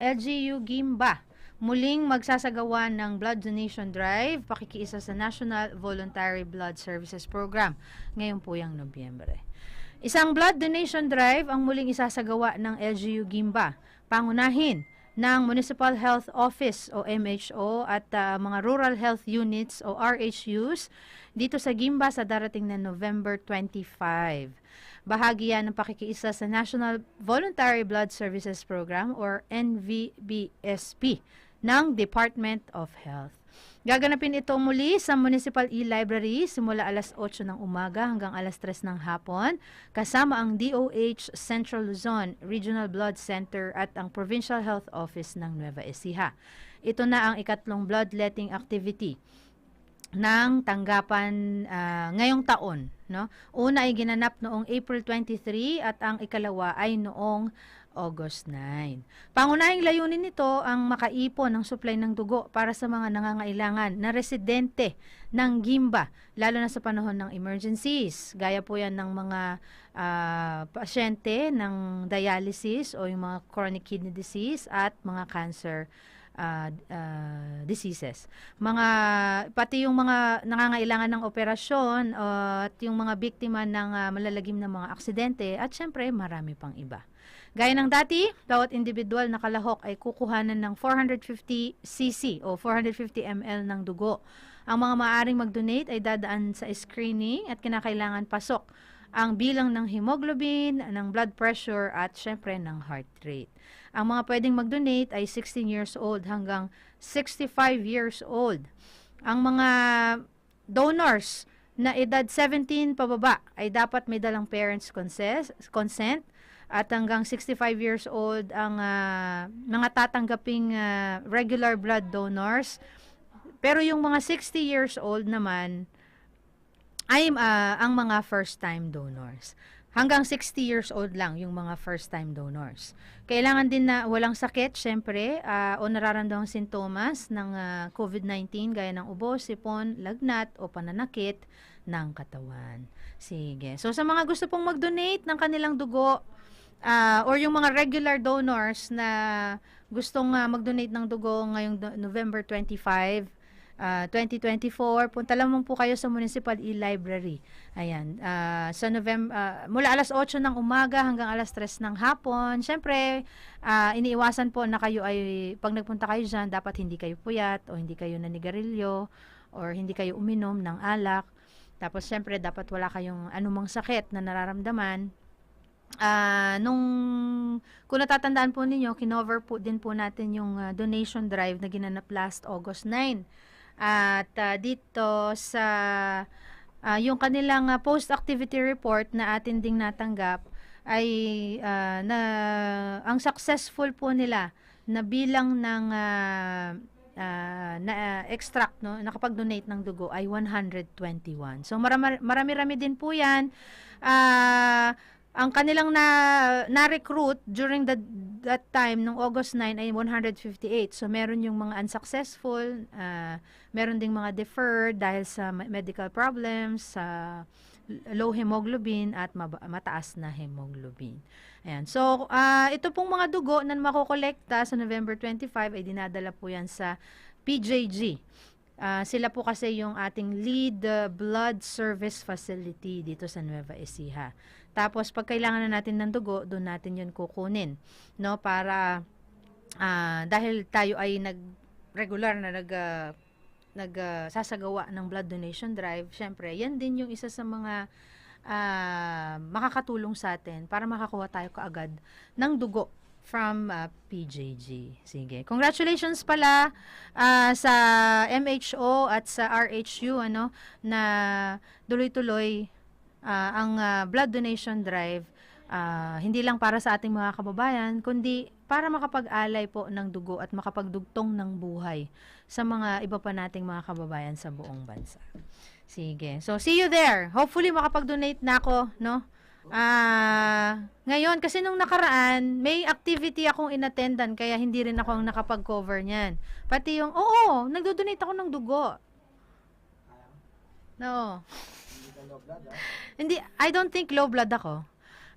LGU Gimba muling magsasagawa ng blood donation drive pakikiisa sa National Voluntary Blood Services Program ngayon po yung Nobyembre. Isang blood donation drive ang muling isasagawa ng LGU Gimba. Pangunahin ng Municipal Health Office o MHO at ah, mga Rural Health Units o RHUs dito sa Gimba sa darating na November 25. Bahagi yan ng pakikiisa sa National Voluntary Blood Services Program or NVBSP ng Department of Health. Gaganapin ito muli sa Municipal E-Library simula alas 8 ng umaga hanggang alas 3 ng hapon kasama ang DOH Central Luzon Regional Blood Center at ang Provincial Health Office ng Nueva Ecija. Ito na ang ikatlong bloodletting activity ng tanggapan ah, ngayong taon. No? Una ay ginanap noong April 23 at ang ikalawa ay noong August 9. Pangunahing layunin nito ang makaipon ng supply ng dugo para sa mga nangangailangan na residente ng Gimba, lalo na sa panahon ng emergencies. Gaya po yan ng mga ah, pasyente ng dialysis o yung mga chronic kidney disease at mga cancer ah, ah, diseases. Mga pati yung mga nangangailangan ng operasyon ah, at yung mga biktima ng ah, malalagim na mga aksidente at syempre marami pang iba. Gaya ng dati, bawat individual na kalahok ay kukuhanan ng 450 cc o 450 ml ng dugo. Ang mga maaaring mag-donate ay dadaan sa screening at kinakailangan pasok ang bilang ng hemoglobin, ng blood pressure at syempre ng heart rate. Ang mga pwedeng mag-donate ay 16 years old hanggang 65 years old. Ang mga donors na edad 17 pababa ay dapat may dalang parents consent, at hanggang 65 years old ang ah, mga tatanggaping ah, regular blood donors. Pero yung mga 60 years old naman ay ah, ang mga first time donors. Hanggang 60 years old lang yung mga first time donors. Kailangan din na walang sakit, syempre, ah, o nararamdamang sintomas ng ah, COVID-19 gaya ng ubo, sipon, lagnat o pananakit ng katawan. Sige. So sa mga gusto pong mag-donate ng kanilang dugo ah, or yung mga regular donors na gustong ah, mag-donate ng dugo ngayong November 25, ah, 2024, punta lamang po kayo sa Municipal E-Library. Ayan, ah, sa November, mula alas 8 ng umaga hanggang alas 3 ng hapon. Siyempre, ah, iniiwasan po na kayo ay, pag nagpunta kayo dyan, dapat hindi kayo puyat o hindi kayo nanigarilyo or hindi kayo uminom ng alak. Tapos, siyempre, dapat wala kayong anumang sakit na nararamdaman. Ah, nung kung natatandaan po ninyo, kinover po din po natin yung ah, donation drive na ginanap last August 9. At ah, dito sa ah, yung kanilang ah, post-activity report na atin ding natanggap ay ah, na ang successful po nila na bilang ng ah, ah, na ah, extract no nakapag-donate ng dugo ay 121. So marami marami din po 'yan. Ah, ang kanilang na na-recruit during the, that time nung August 9 ay 158. So meron yung mga unsuccessful, ah, meron ding mga deferred dahil sa medical problems, sa low hemoglobin at mataas na hemoglobin. Ayan. So, ah, ito pong mga dugo na makokolekta sa November 25 ay dinadala po yan sa PJG. Ah, sila po kasi yung ating lead uh, blood service facility dito sa Nueva Ecija. Tapos pag kailangan na natin ng dugo, doon natin 'yun kukunin, no? Para ah, dahil tayo ay nag regular na nag ah, nag ah, sasagawa ng blood donation drive, syempre, yan din yung isa sa mga ah, makakatulong sa atin para makakuha tayo kaagad ng dugo from ah, PJG. Sige. Congratulations pala ah, sa MHO at sa RHU ano na tuloy-tuloy ah, ang ah, blood donation drive ah, hindi lang para sa ating mga kababayan kundi para makapag-alay po ng dugo at makapagdugtong ng buhay sa mga iba pa nating mga kababayan sa buong bansa. Sige. So see you there. Hopefully makapag-donate na ako, no? Ah, ngayon kasi nung nakaraan, may activity akong inattendan kaya hindi rin ako ang nakapag-cover niyan. Pati yung oo, nagdo-donate ako ng dugo. No. Hindi, I don't think low blood ako.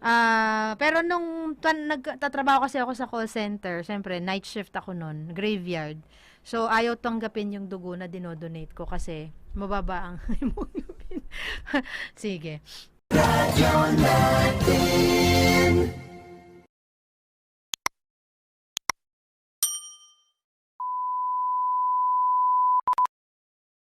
Ah, pero nung tan- nagtatrabaho kasi ako sa call center, syempre night shift ako noon, graveyard. So ayaw tanggapin yung dugo na dinodonate ko kasi mababa ang hemoglobin. Sige. Radyo